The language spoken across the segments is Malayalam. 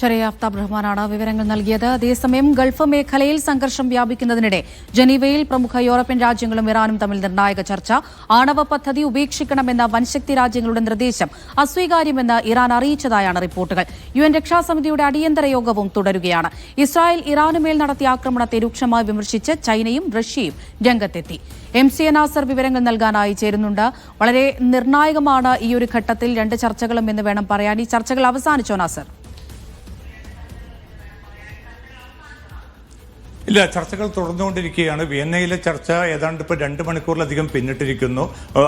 ചെറിയ അഫ്താബ് റഹ്മാനാണ് വിവരങ്ങൾ നൽകിയത്. അതേസമയം ഗൾഫ് മേഖലയിൽ സംഘർഷം വ്യാപിക്കുന്നതിനിടെ ജനീവയിൽ പ്രമുഖ യൂറോപ്യൻ രാജ്യങ്ങളും ഇറാനും തമ്മിൽ നിർണായക ചർച്ച. ആണവ പദ്ധതി ഉപേക്ഷിക്കണമെന്ന വൻശക്തി രാജ്യങ്ങളുടെ നിർദ്ദേശം അസ്വീകാര്യമെന്ന് ഇറാൻ അറിയിച്ചതായാണ് റിപ്പോർട്ടുകൾ. യു എൻ രക്ഷാസമിതിയുടെ അടിയന്തര യോഗവും തുടരുകയാണ്. ഇസ്രായേൽ ഇറാനുമേൽ നടത്തിയ ആക്രമണത്തെ രൂക്ഷമായി വിമർശിച്ച് ചൈനയും റഷ്യയും രംഗത്തെത്തി. എം സി എൻ നാസർ വിവരങ്ങൾ നൽകാനായി ചേരുന്നുണ്ട്. വളരെ നിർണായകമാണ് ഈ ഒരു ഘട്ടത്തിൽ രണ്ട് ചർച്ചകളും എന്ന് വേണം പറയാൻ. ഈ ചർച്ചകൾ അവസാനിച്ചോ നാസർ? ഇല്ല ചർച്ചകൾ തുടർന്നുകൊണ്ടിരിക്കുകയാണ്. വിയന്നയിലെ ചർച്ച ഏതാണ്ട് ഇപ്പോൾ രണ്ട് മണിക്കൂറിലധികം പിന്നിട്ടിരിക്കുന്നു.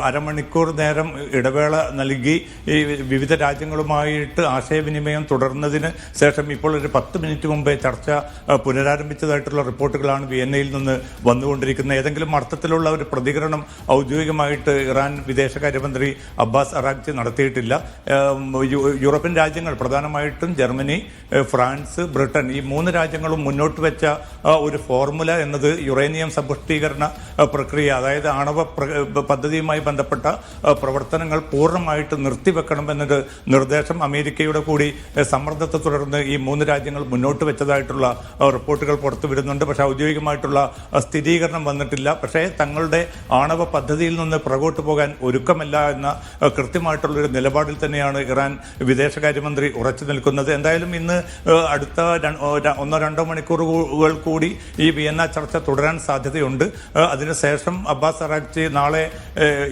അരമണിക്കൂർ നേരം ഇടവേള നൽകി. ഈ വിവിധ രാജ്യങ്ങളുമായിട്ട് ആശയവിനിമയം തുടർന്നതിന് ശേഷം ഇപ്പോൾ ഒരു പത്ത് മിനിറ്റ് മുമ്പേ ചർച്ച പുനരാരംഭിച്ചതായിട്ടുള്ള റിപ്പോർട്ടുകളാണ് വിയന്നയിൽ നിന്ന് വന്നുകൊണ്ടിരിക്കുന്നത്. ഏതെങ്കിലും അർത്ഥത്തിലുള്ള ഒരു പ്രതികരണം ഔദ്യോഗികമായിട്ട് ഇറാൻ വിദേശകാര്യമന്ത്രി അബ്ബാസ് അറാഖ്ചി നടത്തിയിട്ടില്ല. യൂറോപ്യൻ രാജ്യങ്ങൾ പ്രധാനമായിട്ടും ജർമ്മനി ഫ്രാൻസ് ബ്രിട്ടൻ ഈ മൂന്ന് രാജ്യങ്ങളും മുന്നോട്ട് വെച്ച ആ, ഒരു ഫോർമുല എന്നത് യുറേനിയം സമ്പുഷ്ടീകരണ പ്രക്രിയ അതായത് ആണവ പദ്ധതിയുമായി ബന്ധപ്പെട്ട പ്രവർത്തനങ്ങൾ പൂർണമായിട്ട് നിർത്തിവെക്കണമെന്നൊരു നിർദ്ദേശം അമേരിക്കയുടെ കൂടി സമ്മർദ്ദത്തെ തുടർന്ന് ഈ മൂന്ന് രാജ്യങ്ങൾ മുന്നോട്ട് വെച്ചതായിട്ടുള്ള റിപ്പോർട്ടുകൾ പുറത്തു വരുന്നുണ്ട് പക്ഷേ ഔദ്യോഗികമായിട്ടുള്ള സ്ഥിരീകരണം വന്നിട്ടില്ല. പക്ഷേ തങ്ങളുടെ ആണവ പദ്ധതിയിൽ നിന്ന് പുറകോട്ട് പോകാൻ ഒരുക്കമല്ല എന്ന കൃത്യമായിട്ടുള്ളൊരു നിലപാടിൽ തന്നെയാണ് ഇറാൻ വിദേശകാര്യമന്ത്രി ഉറച്ചു നിൽക്കുന്നത്. എന്തായാലും ഇന്ന് അടുത്ത ഒന്നോ രണ്ടോ മണിക്കൂറുകൾ കൂടി ഈ വിയന്ന ചർച്ച തുടരാൻ സാധ്യതയുണ്ട്. അതിനുശേഷം അബ്ബാസ് അറാക്ചി നാളെ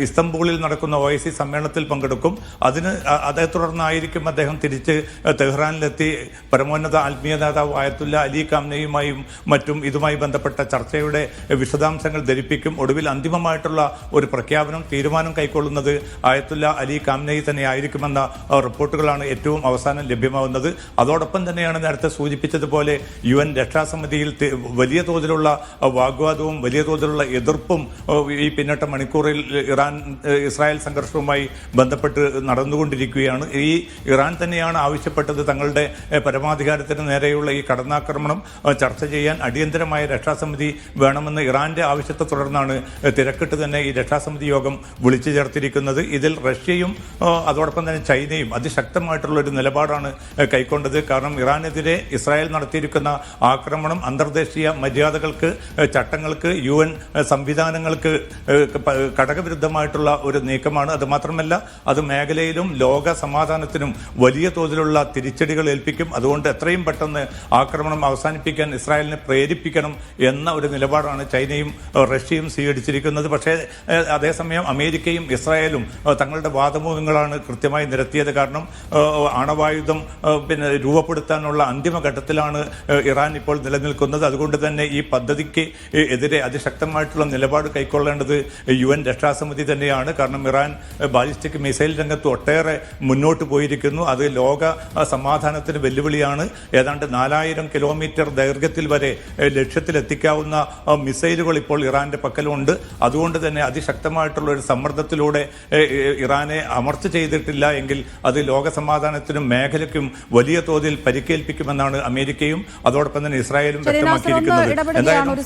ഇസ്തംബൂളിൽ നടക്കുന്ന ഒ സമ്മേളനത്തിൽ പങ്കെടുക്കും. അതിന് അതേ തുടർന്നായിരിക്കും അദ്ദേഹം തിരിച്ച് തെഹ്റാനിലെത്തി. പരമോന്നത ആത്മീയ നേതാവ് ആയത്തുല്ല അലി കാംനയുമായും മറ്റും ഇതുമായി ബന്ധപ്പെട്ട ചർച്ചയുടെ വിശദാംശങ്ങൾ ധരിപ്പിക്കും. ഒടുവിൽ അന്തിമമായിട്ടുള്ള ഒരു പ്രഖ്യാപനം തീരുമാനം കൈക്കൊള്ളുന്നത് ആയത്തുല്ല അലി കാംനയി തന്നെയായിരിക്കുമെന്ന റിപ്പോർട്ടുകളാണ് ഏറ്റവും അവസാനം ലഭ്യമാവുന്നത്. അതോടൊപ്പം തന്നെയാണ് നേരത്തെ സൂചിപ്പിച്ചതുപോലെ യു എൻ രക്ഷാസമിതിയിൽ വലിയ തോതിലുള്ള വാഗ്വാദവും വലിയ തോതിലുള്ള എതിർപ്പും ഈ പിന്നിട്ട മണിക്കൂറിൽ ഇറാൻ ഇസ്രായേൽ സംഘർഷവുമായി ബന്ധപ്പെട്ട് നടന്നുകൊണ്ടിരിക്കുകയാണ്. ഈ ഇറാൻ തന്നെയാണ് ആവശ്യപ്പെട്ടത് തങ്ങളുടെ പരമാധികാരത്തിന് നേരെയുള്ള ഈ കടന്നാക്രമണം ചർച്ച ചെയ്യാൻ അടിയന്തരമായ രക്ഷാസമിതി വേണമെന്ന് ഇറാന്റെ ആവശ്യത്തെ തുടർന്നാണ് തിരക്കിട്ട് തന്നെ ഈ രക്ഷാസമിതി യോഗം വിളിച്ചു ചേർത്തിരിക്കുന്നത്. ഇതിൽ റഷ്യയും അതോടൊപ്പം തന്നെ ചൈനയും അതിശക്തമായിട്ടുള്ള ഒരു നിലപാടാണ് കൈക്കൊണ്ടത്. കാരണം ഇറാനെതിരെ ഇസ്രായേൽ നടത്തിയിരിക്കുന്ന ആക്രമണം അന്തർദേശീയ മര്യാദകൾക്ക് ചട്ടങ്ങൾക്ക് യു എൻ സംവിധാനങ്ങൾക്ക് ഘടകവിരുദ്ധമായിട്ടുള്ള ഒരു നീക്കമാണ്. അത് മാത്രമല്ല അത് മേഖലയിലും ലോക സമാധാനത്തിനും വലിയ തോതിലുള്ള തിരിച്ചടികൾ ഏൽപ്പിക്കും. അതുകൊണ്ട് എത്രയും പെട്ടെന്ന് ആക്രമണം അവസാനിപ്പിക്കാൻ ഇസ്രായേലിനെ പ്രേരിപ്പിക്കണം എന്ന ഒരു നിലപാടാണ് ചൈനയും റഷ്യയും സ്വീകരിച്ചിരിക്കുന്നത്. പക്ഷേ അതേസമയം അമേരിക്കയും ഇസ്രായേലും തങ്ങളുടെ വാദമുഖങ്ങളാണ് കൃത്യമായി നിരത്തിയത്. കാരണം ആണവായുധം പിന്നെ രൂപപ്പെടുത്താനുള്ള അന്തിമഘട്ടത്തിലാണ് ഇറാൻ ഇപ്പോൾ നിലനിൽക്കുന്നത്. അതുകൊണ്ട് തന്നെ ഈ പദ്ധതിക്ക് എതിരെ അതിശക്തമായിട്ടുള്ള നിലപാട് കൈക്കൊള്ളേണ്ടത് യു എൻ രക്ഷാസമിതി തന്നെയാണ്. കാരണം ഇറാൻ ബാലിസ്റ്റിക് മിസൈൽ രംഗത്ത് ഒട്ടേറെ മുന്നോട്ട് പോയിരിക്കുന്നു. അത് ലോക സമാധാനത്തിന് വെല്ലുവിളിയാണ്. ഏതാണ്ട് നാലായിരം കിലോമീറ്റർ ദൈർഘ്യത്തിൽ വരെ ലക്ഷ്യത്തിലെത്തിക്കാവുന്ന മിസൈലുകൾ ഇപ്പോൾ ഇറാന്റെ പക്കലുണ്ട്. അതുകൊണ്ട് തന്നെ അതിശക്തമായിട്ടുള്ള ഒരു സമ്മർദ്ദത്തിലൂടെ ഇറാനെ അമർച്ച ചെയ്തിട്ടില്ല എങ്കിൽ അത് ലോക സമാധാനത്തിനും മേഖലയ്ക്കും വലിയ തോതിൽ പരിക്കേൽപ്പിക്കുമെന്നാണ് അമേരിക്കയും അതോടൊപ്പം തന്നെ ഇസ്രായേലും വ്യക്തമാക്കിയിരിക്കുന്നത്. ഇടപെടുകയാണ് ഒരു